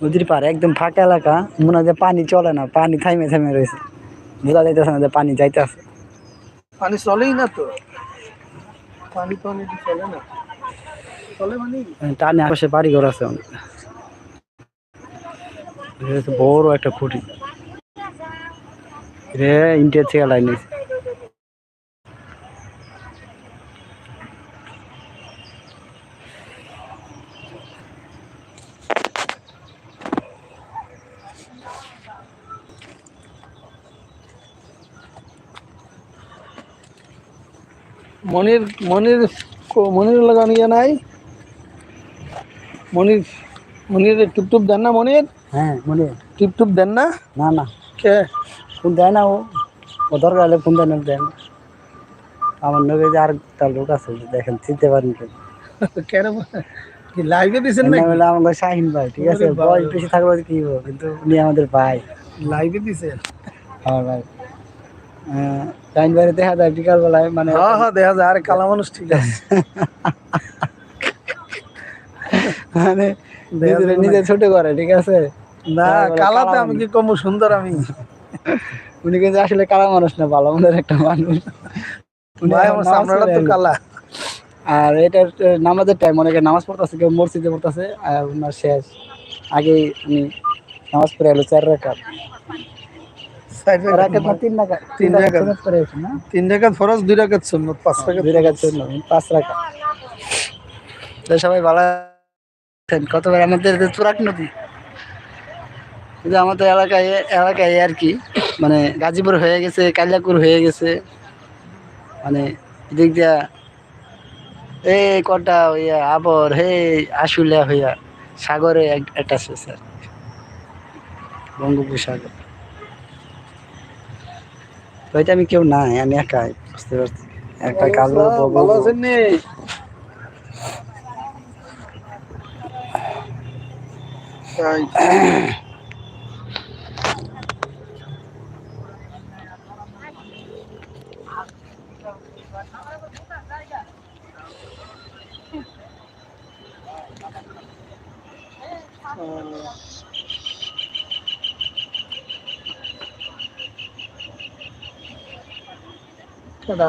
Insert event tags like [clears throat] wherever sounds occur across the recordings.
নদীর পাড়ে একদম ফাঁকা এলাকা মনে হয় যে পানি চলে না পানি থাইমে থাইমে রয়েছে। বোঝা যাইতেছে না যে পানি যাইতেছে। পানি চলেই না তো। পানি পানি চলে না। চলে মানে? টানে বাড়ি ঘর আছে অনেক। বড় একটা খুঁটি। রে ইন্ডিয়া থেকে লাইন নিয়েছে মনির মনির মনির লাগানো ইয়ে নাই। মনির মনির টুপ টুপ দেন না মনির? হ্যাঁ মনে টিপ টুপ দেন না? না না। কে? ফোন দেয় না ও। ও দরকার হলে ফোন দেয় না দেয় আমার নগে যে আর তার লোক আছে দেখেন চিনতে পারেন [laughs] কেন কি লাইভে দিছেন না নাম হলো আমাদের শাহিন ভাই ঠিক আছে। বয়স বেশি থাকলে কি হব? কিন্তু উনি আমাদের ভাই। লাইভে দিছেন? হ্যাঁ ভাই। শাহিন দেখা যায় বিকাল বেলায় মানে হ্যাঁ হ্যাঁ দেখা যায়। আরে কালা মানুষ ঠিক আছে। মানে নিজে ছোট করে ঠিক আছে? না কালাতে আমি কি কম? সুন্দর আমি। উনি কিন্তু আসলে কালা মানুষ না ভালো মনের একটা মানুষ। ভাই আমার সামনেটা তো কালা। আর এটার নামাজের টাইম অনেকে নামাজ পড়তেছে কেউ মসজিদে পড়তেছে আর ওনার শেষ। আগে উনি নামাজ পড়ে এলো চার না তিন রাকাত তিন রাকাত ফরজ দুই রাকাত সুন্নত পাঁচ রাকাত দুই রাকাত জন্য পাঁচ রাকাত তো সবাই ভালো আছেন? কতবার আমাদের চুরাক নদী? কিন্তু আমাদের এলাকায় এলাকায় আর কি মানে গাজীপুর হয়ে গেছে কালিয়াকুর হয়ে গেছে মানে এদিক দিয়া এই কটা হইয়া আবর হে আশুলিয়া হইয়া সাগরে একটা শেষ আর। বঙ্গোপসাগর। তো আমি কেউ নাই আমি একাই বুঝতে পারছি। একটা কালো ভালো আছেন [clears throat] কেডা?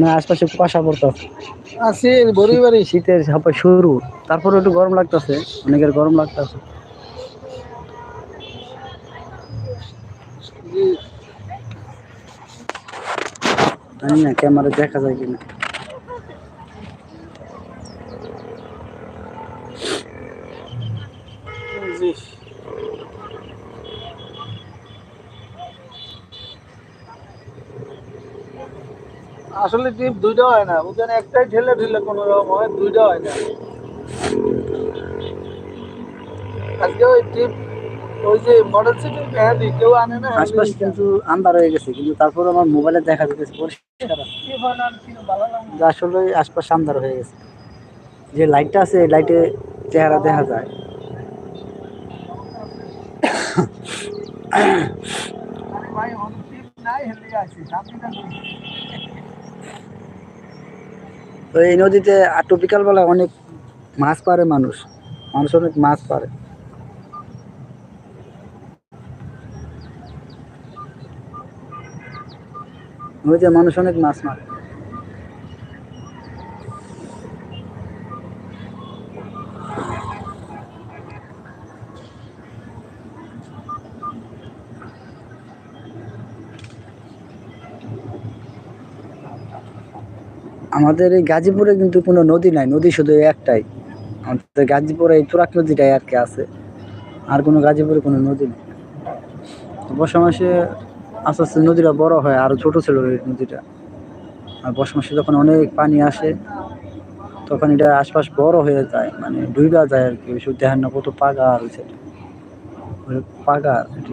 না আশপাশে কুয়াশা পড়তেছে আছে বড়ি বাড়ি শীতের শুরু। তারপরে একটু গরম লাগতেছে অনেকের গরম লাগতেছে। জানি না ক্যামেরা দেখা যায় কিনা। আসলে টিপ দুইটা হয় না। ওখানে একটাই ঠেলে ঠেলে কোনো রকম হয় দুইটা হয় না। আজকে ওই টিপ ওই যে মডেল সিটি কেউ আনে না আশপাশ কিন্তু আন্ধার হয়ে গেছে কিন্তু তারপর আমার মোবাইলে দেখা পরিষ্কার আসলে আশপাশ আন্ধার হয়ে গেছে। যে লাইটটা আছে এই লাইটে চেহারা দেখা যায়। ভাই টিপ নাই হেলে আছে না তো এই নদীতে আটু বিকালবেলা অনেক মাছ পারে মানুষ। মানুষ অনেক মাছ পারে। নদীতে মানুষ অনেক মাছ মারে। আমাদের এই গাজীপুরে কিন্তু কোনো নদী নাই, নদী শুধু একটাই। আমাদের গাজীপুরে এই তুরাক নদীটাই আর কি আছে। আর কোনো গাজীপুরে কোনো নদী নেই। বর্ষা মাসে আস্তে আস্তে নদীটা বড় হয়, আরও ছোট ছিল এই নদীটা। আর বর্ষা মাসে যখন অনেক পানি আসে, তখন এটা আশপাশ বড় হয়ে যায় মানে ডুইবা যায় আর কি ওইসব দেখেন না কত পাগার হয়েছে পাগার এটি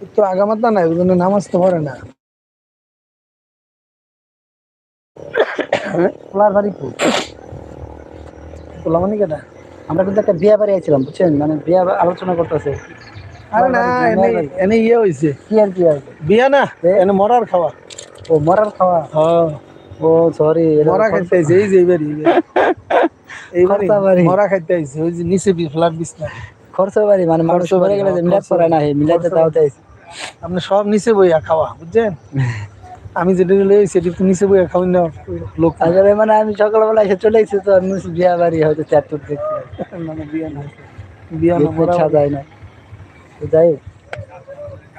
তো আগামাতা নাই ওই জন্য নামাজ তো পড়ে না। পোলার বাড়ি কো মানে কেটা আমরা কিন্তু একটা বিয়া বাড়ি আইছিলাম বুঝছেন? মানে বিয়া আলোচনা করতেছে। আরে না এনে এনে ইয়ে হইছে। কি আর কি আর বিয়া না এনে মরার খাওয়া। ও মরার খাওয়া? হ্যাঁ। ও সরি মরা খাইতে আইছে এই যে এইবারই এইবারই [laughs] খরচা মরা খাইতে আইছে ওই যে নিচে বি ফ্ল্যাট বিছনা। খরচ বাড়ি মানে মানুষ খরচ মরে গেলে মিলাদ খরচ না হে তাও আপনি সব নিচে বইয়া খাওয়া বুঝছেন? আমি যেটা লই সেটি তো নিচে বইয়া খাওয়াই না লোক আসলে মানে আমি সকালবেলা এসে চলে এসেছি তো আমি বিয়া বাড়ি হয়তো চারটুর দেখতে মানে বিয়া না বিয়া না সাজায় না। যাই হোক,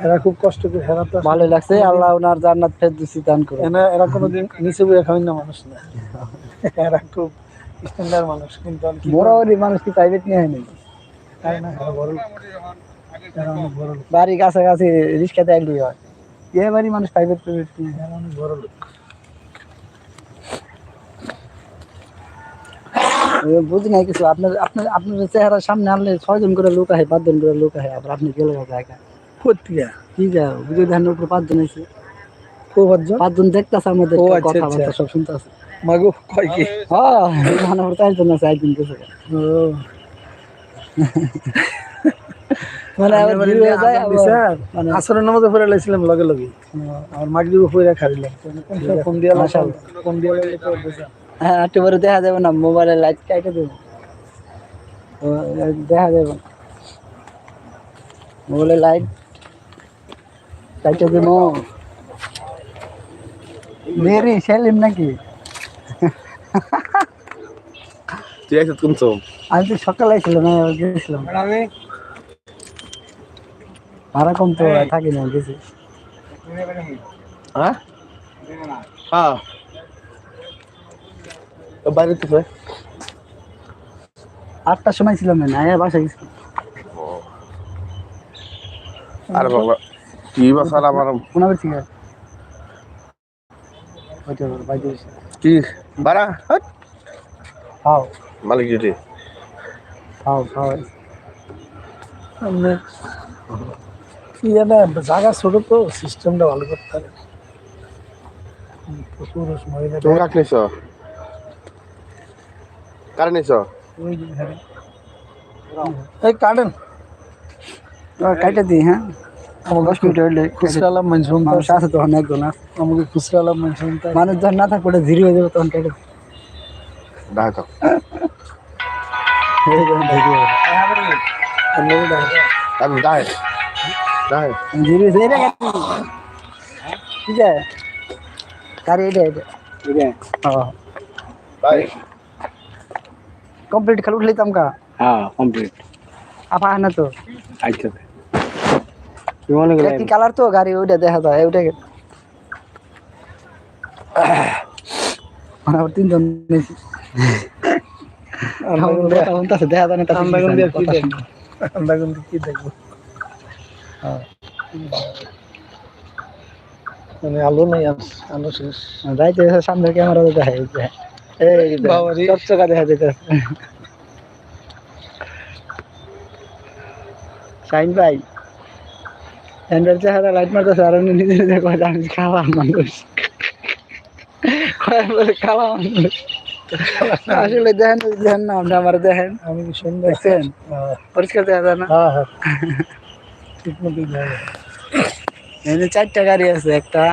এরা খুব কষ্ট করে হেরা তো ভালোই লাগছে আল্লাহ ওনার জান্নাত ফেরদৌসি দান করে এরা এরা কোনোদিন নিচে বইয়া খাওয়াই না মানুষ না। এরা খুব স্ট্যান্ডার্ড মানুষ কিন্তু কি মানুষ কি প্রাইভেট নিয়ে হয়নি তাই না? বড় বড় কাছাকাছি রিক্সাতে একলি হয়। এ বাড়ি মানুষ প্রাইভেট প্রাইভেট অনেক বড় লোক বুঝি নাই কিছু। আপনার আপনার আপনার চেহারার সামনে আনলে ছয়জন করে লোক আহে পাঁচজন করে লোক আহে আবার আপনি গেলে একা কোথিকা কি যা বুঝে ধানের উপর পাঁচজন আছে অর্জন পাঁচজন? দেখতেছে আমাদের আচ্ছা, কথাবার্তা আচ্ছা। সব শুনতে আছে মাগো কয় কি? হ্যাঁ ধানের উপর চারজন আছে একদিন ও। [laughs] মানে হয়ে মানে আসরের নামাজে পড়ে লাইছিলাম লগে লগে। আমার মাগরিব পড়ে খাইলাম ফোন দিয়া মাশাআল্লাহ। ফোন দিয়া লাগলে? তো বুঝা হ্যাঁ একটু পরে দেখা যাবে না মোবাইলের লাইট কাইটে দেবো। দেখা যাবে। না লাইট কাইটে দেবো। মেরি সেলিম নাকি? তুই একসাথে কমছো আমি তো সকালে ছিলাম না গেছিলাম। আমি ভাড়া কম তো থাকি না গেছি হ্যাঁ? হ্যাঁ। বাইরে তো আটটার সময় ছিলাম না আয়া বাসা গেছিলাম আরে বাবা কি বছর আমার? কোনা এসে কি? বাড়া হাট। খাও মালিক ডিউটি খাও খাও আমি কি জানে জায়গা ছোট তো সিস্টেমটা ভালো করতে হবে। প্রচুর মহিলা তুমি কাক নিছ? কারে নিছ? ওই যে হ্যাঁ। এই কাটেন। কাইটা দিই হ্যাঁ। আমার দশ মিনিট হইলে খুচরা লাভ মানুষ মানুষ আছে তখন একজন আছে আমাকে খুচরা লাভ মানুষ মানুষ যখন না থাকবে জিরো হয়ে যাবে তখন কেটে তো আমি ডাক ডাক জিরো হয়ে যায় ঠিক আছে কারি এটা এটা হ্যাঁ বাই কমপ্লিট খেলে উঠলে তমকা হ্যাঁ কমপ্লিট আপা না তো আচ্ছা কি মনে করে একই কালার তো গাড়ি ওইটা দেখা যায় ওইটা মানে আবার তিনজন নিয়েছি কথা বলতেছে, দেখা যায় না তাতে আমরা কি কোন জানি, দিয়ে কি কথা দেখব আমরা কোন দিয়ে কি দেখব হ্যাঁ। মানে আলো নাই আলো শেষ। রাইতে সামনে ক্যামেরা দেখা যাচ্ছে এই। চকচকা দেখা যেতে শাইন ভাই ভাই চেহারা লাইট মারতেছে আর উনি নিজে নিজে কয় আমি খাওয়া মানুষ। খাওয়া মানুষ। আসলে দেখেন দেখেন না আপনি আমার দেখেন। আমি কি সুন্দর দেখছেন? হ্যাঁ পরিষ্কার দেখা যায় না? হ্যাঁ হ্যাঁ। ঠিক মতো যাবে এখানে চারটা গাড়ি আছে একটা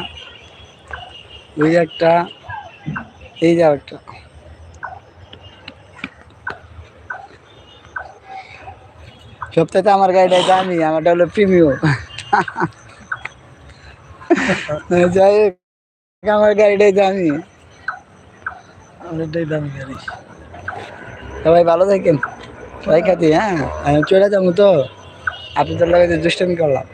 ওই একটা এই যে একটা সপ্তাহে তো আমার গাড়িটাই দামি আমারটা হলো প্রিমিও যাই আমার গাড়িটাই দামি। আমারটাই দামি গাড়ি। সবাই ভালো থাকেন। সবাই খাতি হ্যাঁ? আমি চলে যাব তো। আপনাদের লাগে দুষ্টামি করলাম।